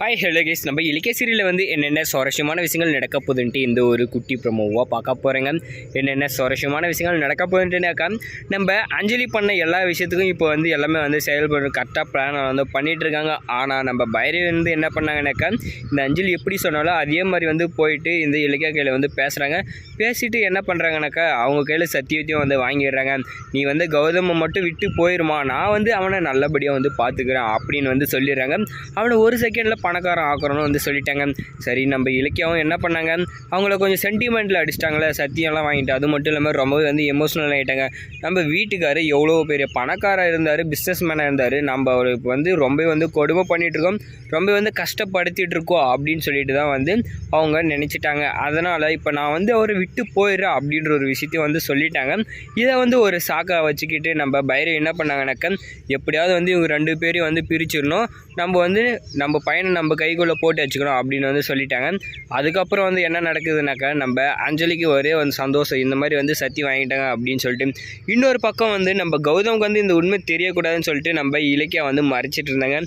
Hi hello case நம்ம இலக்கிய சீரியலில் வந்து என்னென்ன சுவாரஸ்யமான விஷயங்கள் நடக்க போதுன்ட்டு இந்த ஒரு குட்டி ப்ரமோவாக பார்க்க போகிறேங்க என்னென்ன சுவாரஸ்யமான விஷயங்கள் நடக்க போதுன்ட்டுனாக்கா நம்ம அஞ்சலி பண்ண எல்லா விஷயத்துக்கும் இப்போ வந்து எல்லாமே வந்து செயல்படுற கரெக்டாக பிளான் வந்து பண்ணிகிட்டு இருக்காங்க. ஆனால் நம்ம பைரவி வந்து என்ன பண்ணாங்கனாக்கா இந்த அஞ்சலி எப்படி சொன்னாலும் அதே மாதிரி வந்து போயிட்டு இந்த இலக்கிய கையில் வந்து பேசுகிறாங்க பேசிட்டு என்ன பண்ணுறாங்கனாக்கா அவங்க கையில் சத்தியத்தையும் வந்து வாங்கிடுறாங்க. நீ வந்து கௌதமை மட்டும் விட்டு போயிருமா? நான் வந்து அவனை நல்லபடியாக வந்து பார்த்துக்கிறேன் அப்படின்னு வந்து சொல்லிடுறாங்க. அவனை ஒரு செகண்டில் பணக்காரன் ஆக்குறோன்னு வந்து சொல்லிட்டாங்க. சரி நம்ம இலக்கியாவும் என்ன பண்ணாங்க? அவங்கள கொஞ்சம் சென்டிமெண்ட்டில் அடிச்சிட்டாங்களே சத்தியம்லாம் வாங்கிட்டு. அது மட்டும் இல்லாமல் ரொம்பவே வந்து எமோஷ்னல் ஆகிட்டாங்க நம்ம வீட்டுக்காரர் எவ்வளோ பெரிய பணக்காரர் இருந்தார் பிஸ்னஸ் மேனாக இருந்தார். நம்ம அவருக்கு வந்து ரொம்ப வந்து கொடுமை பண்ணிகிட்ருக்கோம் ரொம்ப வந்து கஷ்டப்படுத்திட்டு இருக்கோம் அப்படின்னு சொல்லிட்டு தான் வந்து அவங்க நினச்சிட்டாங்க. அதனால் இப்போ நான் வந்து அவரை விட்டு போயிடுறேன் அப்படின்ற ஒரு விஷயத்தையும் வந்து சொல்லிட்டாங்க. இதை வந்து ஒரு சாக்கா வச்சுக்கிட்டு நம்ம பைரவ் என்ன பண்ணாங்கனாக்க எப்படியாவது வந்து இவங்க ரெண்டு பேரையும் வந்து பிரிச்சிடணும். நம்ம வந்து நம்ம பையனை நம்ம கைக்குள்ளே போட்டு வச்சுக்கணும் அப்படின்னு வந்து சொல்லிட்டாங்க. அதுக்கப்புறம் வந்து என்ன நடக்குதுனாக்கா நம்ம அஞ்சலிக்கு ஒரே வந்து சந்தோஷம். இந்த மாதிரி வந்து சத்தி வாங்கிட்டாங்க அப்படின்னு சொல்லிட்டு இன்னொரு பக்கம் வந்து நம்ம கௌதம்க்கு வந்து இந்த உண்மை தெரியக்கூடாதுன்னு சொல்லிட்டு நம்ம இலக்கியா வந்து மறைச்சிட்டு இருந்தாங்க.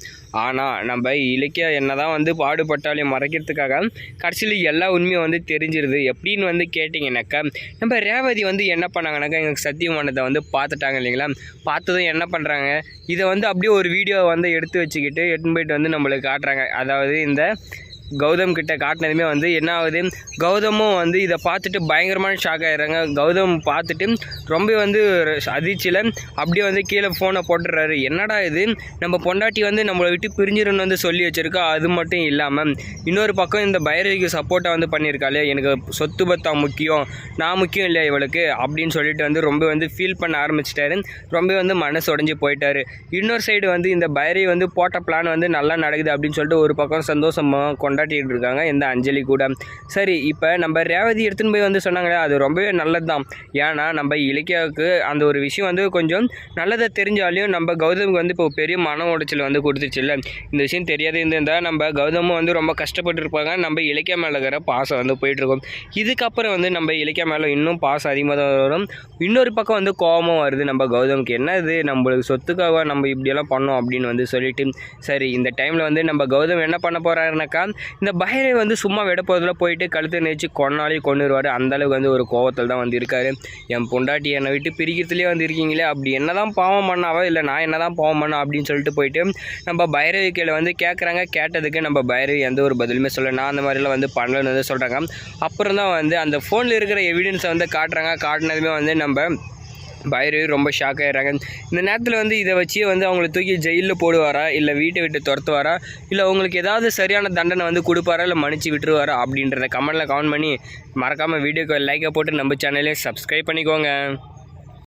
ஆனால் நம்ம இலக்கியா என்னதான் வந்து பாடுபட்டாலையும் மறைக்கிறதுக்காக கடைசியில் எல்லா உண்மையும் வந்து தெரிஞ்சிருது. எப்படின்னு வந்து கேட்டிங்கனாக்கா நம்ம ரேவதி வந்து என்ன பண்ணாங்கனாக்கா எங்களுக்கு சத்தியமானதை வந்து பார்த்துட்டாங்க இல்லைங்களா? பார்த்ததும் என்ன பண்ணுறாங்க இதை வந்து அப்படியே ஒரு வீடியோ வந்து எடுத்து வச்சுக்கிட்டு எடுத்துன்னு போயிட்டு வந்து நம்மளுக்கு காட்டுறாங்க. அதாவது இந்த கௌதம் கிட்ட காட்டினதுமே வந்து என்ன ஆகுது கௌதமும் வந்து இதை பார்த்துட்டு பயங்கரமான ஷாக் ஆகிடுறாங்க கௌதம் பார்த்துட்டு ரொம்ப வந்து அதிர்ச்சியில் அப்படியே வந்து கீழே ஃபோனை போட்டுடுறாரு. என்னடா இது? நம்ம பொண்டாட்டி வந்து நம்மளை விட்டு பிரிஞ்சிருன்னு வந்து சொல்லி வச்சுருக்கா. அது மட்டும் இல்லாமல் இன்னொரு பக்கம் இந்த பைரவிக்கு சப்போர்ட்டாக வந்து பண்ணியிருக்காளே எனக்கு சொத்து பத்தா முக்கியம். நான் முக்கியம் இல்லையா இவளுக்கு? அப்படின்னு சொல்லிட்டு வந்து ரொம்ப வந்து ஃபீல் பண்ண ஆரம்பிச்சிட்டாரு. ரொம்ப வந்து மனசு உடஞ்சி போயிட்டாரு. இன்னொரு சைடு வந்து இந்த பைரவி வந்து போட்ட பிளான் வந்து நல்லா நடக்குது அப்படின்னு சொல்லிட்டு ஒரு பக்கம் சந்தோஷமாக கொண்டாடிட்டு இருக்காங்க இந்த அஞ்சலி கூட. சரி இப்போ நம்ம ரேவதி எடுத்துன்னு போய் வந்து சொன்னாங்களே அது ரொம்பவே நல்லது தான் ஏன்னா நம்ம இலக்கியாவுக்கு அந்த ஒரு விஷயம் வந்து கொஞ்சம் நல்லதை தெரிஞ்சாலையும் நம்ம கௌதமுக்கு வந்து இப்போ பெரிய மன உடைச்சல் வந்து கொடுத்துச்சுல்ல இந்த விஷயம் தெரியாத இருந்திருந்தால் நம்ம கௌதமும் வந்து ரொம்ப கஷ்டப்பட்டு இருப்பாங்க நம்ம இலக்கிய மேலே இருக்கிற பாசம் வந்து போயிட்டுருக்கோம். இதுக்கப்புறம் வந்து நம்ம இலக்கிய மேலே இன்னும் பாசம் அதிகமாக தான் வரும். இன்னொரு பக்கம் வந்து கோபமும் வருது நம்ம கௌதமுக்கு. என்ன இது நம்மளுக்கு சொத்துக்காக நம்ம இப்படியெல்லாம் பண்ணோம் அப்படின்னு வந்து சொல்லிட்டு. சரி இந்த டைமில் வந்து நம்ம கௌதம் என்ன பண்ண போகிறாருனாக்கா இந்த பைரவை வந்து சும்மா விட போதில் போயிட்டு கழுத்தை நெரிச்சு கொன்னாலே கொண்டுருவார் அந்தளவுக்கு வந்து ஒரு கோவத்தில் தான் வந்து இருக்காரு. என் பொண்டாட்டி என்னை விட்டு பிரிக்கிறதுலேயே வந்து இருக்கீங்களே அப்படி என்ன தான் பாவம் பண்ணாவோ இல்லை நான் என்ன தான் பாவம் பண்ணா அப்படின்னு சொல்லிட்டு போயிட்டு நம்ம பைரவி கீழே வந்து கேட்குறாங்க கேட்டதுக்கு நம்ம பைரவி எந்த ஒரு பதிலுமே சொல்ல நான் அந்த மாதிரிலாம் வந்து பண்ணலன்னு வந்து சொல்கிறாங்க அப்புறம் தான் வந்து அந்த ஃபோனில் இருக்கிற எவிடன்ஸை வந்து காட்டுறாங்க. காட்டினதுமே வந்து நம்ம பைரவி ரொம்ப ஷாக் ஆகிடுறாங்க இந்த நேரத்தில் வந்து இதை வச்சு வந்து அவங்கள தூக்கி ஜெயிலில் போடுவாரா? இல்லை வீட்டை விட்டு துரத்துவாரா? இல்லை அவங்களுக்கு ஏதாவது சரியான தண்டனை வந்து கொடுப்பாரா? இல்லை மன்னிச்சு விட்டுருவாரா? அப்படின்றத கமெண்ட்டில் கமெண்ட் பண்ணி மறக்காமல் வீடியோக்கு லைக்கை போட்டு நம்ம சேனலே சப்ஸ்கிரைப் பண்ணிக்கோங்க.